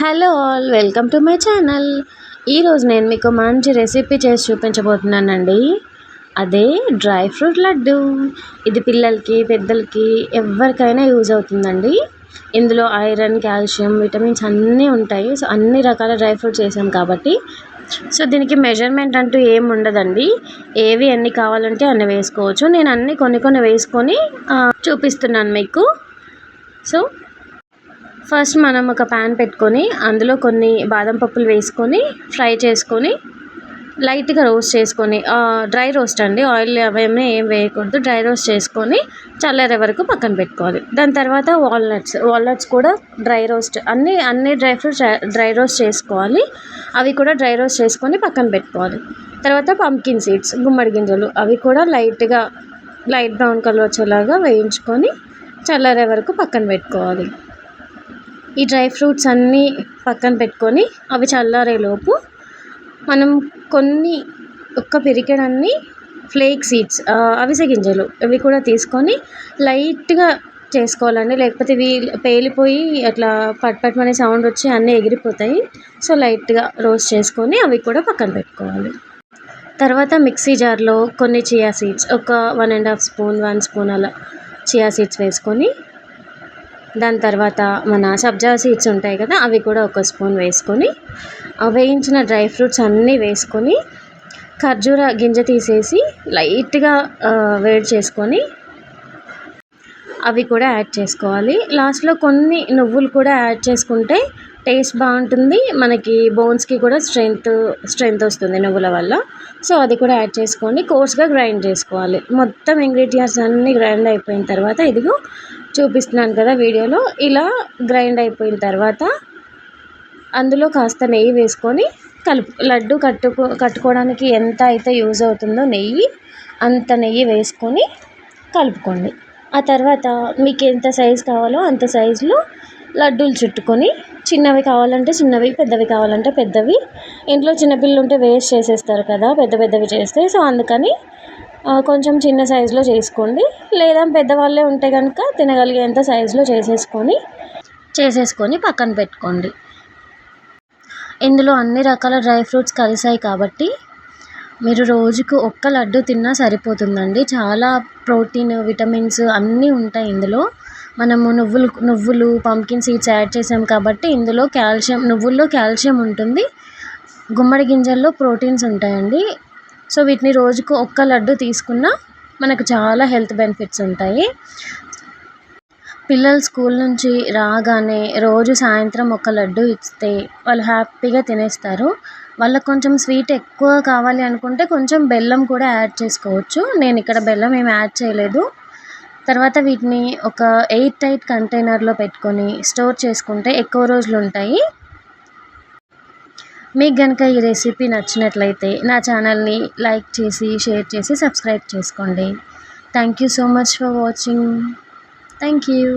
Hello all welcome to my channel. ఈరోజు నేను మీకు మంచి రెసిపీ చేసి చూపించబోతున్నానండి. అదే డ్రై ఫ్రూట్ లడ్డు. ఇది పిల్లలకి పెద్దలకి ఎవరికైనా యూజ్ అవుతుందండి. ఇందులో ఐరన్ కాల్షియం విటమిన్స్ అన్నీ ఉంటాయి. సో అన్ని రకాల డ్రై ఫ్రూట్స్ వేసాం కాబట్టి. సో దీనికి మెజర్మెంట్ అంటూ ఏం ఉండదండి. ఏవి ఎన్ని కావాలంటే అన్ని వేసుకోవచ్చు. నేను అన్ని కొన్ని కొన్ని వేసుకొని చూపిస్తున్నాను మీకు. సో ఫస్ట్ మనం ఒక ప్యాన్ పెట్టుకొని అందులో కొన్ని బాదం పప్పులు వేసుకొని ఫ్రై చేసుకొని లైట్గా రోస్ట్ చేసుకొని డ్రై రోస్ట్ అండి. ఆయిల్ అవేమీ ఏం వేయకూడదు. డ్రై రోస్ట్ చేసుకొని చల్లారే వరకు పక్కన పెట్టుకోవాలి. దాని తర్వాత వాల్నట్స్ వాల్నట్స్ కూడా డ్రై రోస్ట్ అన్ని అన్ని డ్రై ఫ్రూట్స్ డ్రై రోస్ట్ చేసుకోవాలి. అవి కూడా డ్రై రోస్ట్ చేసుకొని పక్కన పెట్టుకోవాలి. తర్వాత పంకిన్ సీడ్స్ గుమ్మడి గింజలు అవి కూడా లైట్గా లైట్ బ్రౌన్ కలర్ వచ్చేలాగా వేయించుకొని చల్లారే వరకు పక్కన పెట్టుకోవాలి. ఈ డ్రై ఫ్రూట్స్ అన్నీ పక్కన పెట్టుకొని అవి చల్లారేలోపు మనం కొన్ని ఒక్క పిరికెడన్ని ఫ్లేక్ సీడ్స్ అవిసె గింజలు ఇవి కూడా తీసుకొని లైట్గా చేసుకోవాలండి. లేకపోతే ఇవి పేలిపోయి అట్లా పట్పట్మనే సౌండ్ వచ్చి అన్నీ ఎగిరిపోతాయి. సో లైట్గా రోస్ట్ చేసుకొని అవి కూడా పక్కన పెట్టుకోవాలి. తర్వాత మిక్సీ జార్లో కొన్ని చియా సీడ్స్ ఒక one and half spoon one spoon అలా చియా సీడ్స్ వేసుకొని దాని తర్వాత మన సబ్జా సీడ్స్ ఉంటాయి కదా అవి కూడా ఒక స్పూన్ వేసుకొని వేయించిన డ్రై ఫ్రూట్స్ అన్నీ వేసుకొని ఖర్జూర గింజ తీసేసి లైట్గా వేడి చేసుకొని అవి కూడా యాడ్ చేసుకోవాలి. లాస్ట్లో కొన్ని నువ్వులు కూడా యాడ్ చేసుకుంటే టేస్ట్ బాగుంటుంది. మనకి బోన్స్కి కూడా స్ట్రెంగ్త్ స్ట్రెంగ్త్ వస్తుంది నువ్వుల వల్ల. సో అది కూడా యాడ్ చేసుకొని కోర్స్గా గ్రైండ్ చేసుకోవాలి. మొత్తం ఇంగ్రీడియంట్స్ అన్నీ గ్రైండ్ అయిపోయిన తర్వాత ఇదిగో చూపిస్తున్నాను కదా వీడియోలో. ఇలా గ్రైండ్ అయిపోయిన తర్వాత అందులో కాస్త నెయ్యి వేసుకొని కలుపు లడ్డు కట్టుకో కట్టుకోవడానికి ఎంత అయితే యూజ్ అవుతుందో నెయ్యి అంత నెయ్యి వేసుకొని కలుపుకోండి. ఆ తర్వాత మీకు ఎంత సైజు కావాలో అంత సైజులో లడ్డూలు చుట్టుకొని చిన్నవి కావాలంటే చిన్నవి పెద్దవి కావాలంటే పెద్దవి. ఇంట్లో చిన్నపిల్లలు ఉంటే వేస్ట్ చేసేస్తారు కదా పెద్ద పెద్దవి చేస్తే. సో అందుకని కొంచెం చిన్న సైజులో చేసుకోండి. లేదా పెద్దవాళ్ళే ఉంటే కనుక తినగలిగేంత సైజులో చేసేసుకొని చేసేసుకొని పక్కన పెట్టుకోండి. ఇందులో అన్ని రకాల డ్రై ఫ్రూట్స్ కలిసాయి కాబట్టి మీరు రోజుకు ఒక్క లడ్డు తిన్నా సరిపోతుందండి. చాలా ప్రోటీన్ విటమిన్స్ అన్నీ ఉంటాయి ఇందులో. మనము నువ్వులు నువ్వులు పంకిన్ సీడ్స్ యాడ్ చేసాం కాబట్టి ఇందులో కాల్షియం నువ్వుల్లో కాల్షియం ఉంటుంది. గుమ్మడి గింజల్లో ప్రోటీన్స్ ఉంటాయండి. సో వీటిని రోజుకు ఒక్క లడ్డు తీసుకున్న మనకు చాలా హెల్త్ బెనిఫిట్స్ ఉంటాయి. పిల్లలు స్కూల్ నుంచి రాగానే రోజు సాయంత్రం ఒక లడ్డు ఇస్తే వాళ్ళు హ్యాపీగా తినేస్తారు. వాళ్ళకి కొంచెం స్వీట్ ఎక్కువ కావాలి అనుకుంటే కొంచెం బెల్లం కూడా యాడ్ చేసుకోవచ్చు. నేను ఇక్కడ బెల్లం ఏమి యాడ్ చేయలేదు. తర్వాత వీటిని ఒక ఎయిట్ టైట్ కంటైనర్లో పెట్టుకొని స్టోర్ చేసుకుంటే ఎక్కువ రోజులు ఉంటాయి. మీకు కనుక ఈ రెసిపీ నచ్చినట్లయితే నా ఛానల్ని లైక్ చేసి షేర్ చేసి సబ్స్క్రైబ్ చేసుకోండి. Thank you so much for watching. Thank you.